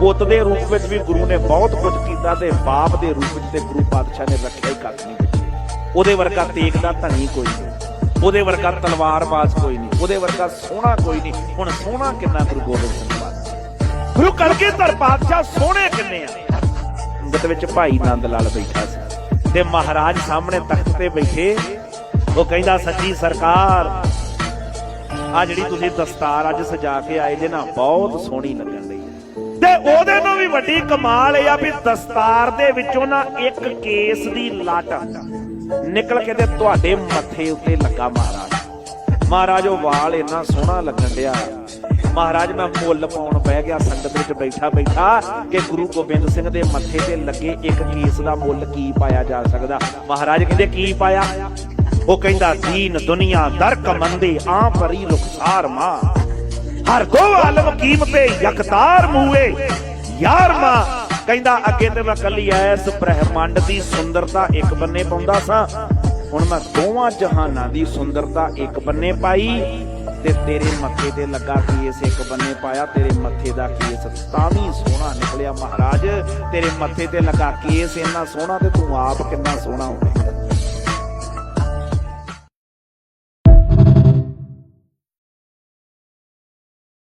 ਪੁੱਤ ਦੇ ਰੂਪ ਵਿੱਚ ਵੀ ਗੁਰੂ ਨੇ ਬਹੁਤ ਕੁਝ ਕੀਤਾ ਤੇ ਬਾਪ ਦੇ ਰੂਪ ਵਿੱਚ ਤੇ ਗੁਰੂ ਪਾਤਸ਼ਾਹ ਨੇ ਰੱਖਿਆ ਹੀ ਕੱਖ ਨਹੀਂ ਉਹਦੇ ਵਰਗਾ ਤੇਗ ਦਾ ਧਨੀ ਕੋਈ ਨਹੀਂ। ਉਹਦੇ ਵਰਗਾ ਤਲਵਾਰਬਾਜ਼ ਕੋਈ ਨਹੀਂ। ਉਹਦੇ ਵਰਗਾ ਸੋਹਣਾ ਕੋਈ ਨਹੀਂ। ਹੁਣ ਸੋਹਣਾ ਕਿੰਨਾ ਗੁਰੂ ਗੋਬਿੰਦ ਸਿੰਘ ਪਾਤਸ਼ਾਹ? ਗੁਰੂ ਕਲਗੀਧਰ ਪਾਤਸ਼ਾਹ, ਸੋਹਣੇ ਕਿੰਨੇ ਆ? ਅੰਗਤ ਵਿੱਚ ਭਾਈ ਨੰਦ ਲਾਲ ਬੈਠਾ ਸੀ। ਤੇ ਮਹਾਰਾਜ ਸਾਹਮਣੇ ਤਖਤ ਤੇ ਬੈਠੇ। ਉਹ ਕਹਿੰਦਾ, ਸੱਚੀ ਸਰਕਾਰ ਆ ਜਿਹੜੀ ਤੁਸੀਂ ਦਸਤਾਰ ਅੱਜ ਸਜਾ ਕੇ ਆਏ ਜੇ ਨਾ, ਬਹੁਤ ਸੋਹਣੀ ਲੱਗਣ ਲਈ ਤੇ ਉਹਦੇ ਨੂੰ ਵੀ ਵੱਡੀ ਕਮਾਲ ਇਹ ਆ ਵੀ ਦਸਤਾਰ ਦੇ ਵਿੱਚੋਂ ਨਾ ਇੱਕ ਕੇਸ ਦੀ ਲੱਟ ਨਿਕਲ ਕੇ ਤੇ ਤੁਹਾਡੇ ਮੱਥੇ ਉੱਤੇ ਲੱਗਾ ਮਹਾਰਾਜ। ਮਹਾਰਾਜ, ਉਹ ਵਾਲ ਇੰਨਾ ਸੋਹਣਾ ਲੱਗਣ ਡਿਆ। ਮਹਾਰਾਜ, ਮੈਂ ਮੁੱਲ ਪਾਉਣ ਬਹਿ ਗਿਆ, ਸੰਗਤ ਵਿੱਚ ਬੈਠਾ ਬੈਠਾ ਕਿ ਗੁਰੂ ਗੋਬਿੰਦ ਸਿੰਘ ਦੇ ਮੱਥੇ ਤੇ ਲੱਗੇ ਇੱਕ ਕੇਸ ਦਾ ਮੁੱਲ ਕੀ ਪਾਇਆ ਜਾ ਸਕਦਾ? ਮਹਾਰਾਜ ਕਹਿੰਦੇ, ਕੀ ਪਾਇਆ? ਉਹ ਕਹਿੰਦਾ, ਦੀਨ ਦੁਨੀਆ ਦਰ ਕਮੰਦੇ ਆ ਪਰੀ ਰੁਖਸਾਰ ਮਾਂ। ਹਰ ਦੋ ਆਲਮ ਕੀਮਤੇ ਯਕਤਾਰ ਮੂਏ। ਯਾਰ ਕਹਿੰਦਾ, ਅੱਗੇ ਤੇ ਮੈਂ ਕੱਲੀ ਐਸ ਬ੍ਰਹਿਮੰਡ ਦੀ ਸੁੰਦਰਤਾ ਇੱਕ ਬੰਨੇ ਪਾਉਂਦਾ ਸਾਂ। ਹੁਣ ਮੈਂ ਦੋਵਾਂ ਜਹਾਨਾਂ ਦੀ ਸੁੰਦਰਤਾ ਇੱਕ ਬੰਨੇ ਪਾਈ ਤੇ ਤੇਰੇ ਮੱਥੇ ਤੇ ਲੱਗਾ ਕੇਸ ਇੱਕ ਬੰਨੇ ਪਾਇਆ? ਤੇਰੇ ਮੱਥੇ ਦਾ ਕੇਸ ਤਾਂ ਵੀ ਸੋਹਣਾ ਨਿਕਲਿਆ ਮਹਾਰਾਜ। ਤੇਰੇ ਮੱਥੇ ਤੇ ਲੱਗਾ ਕੇਸ ਇੰਨਾ ਸੋਹਣਾ ਤੇ ਤੂੰ ਆਪ ਕਿੰਨਾ ਸੋਹਣਾ ਹੋਵੇ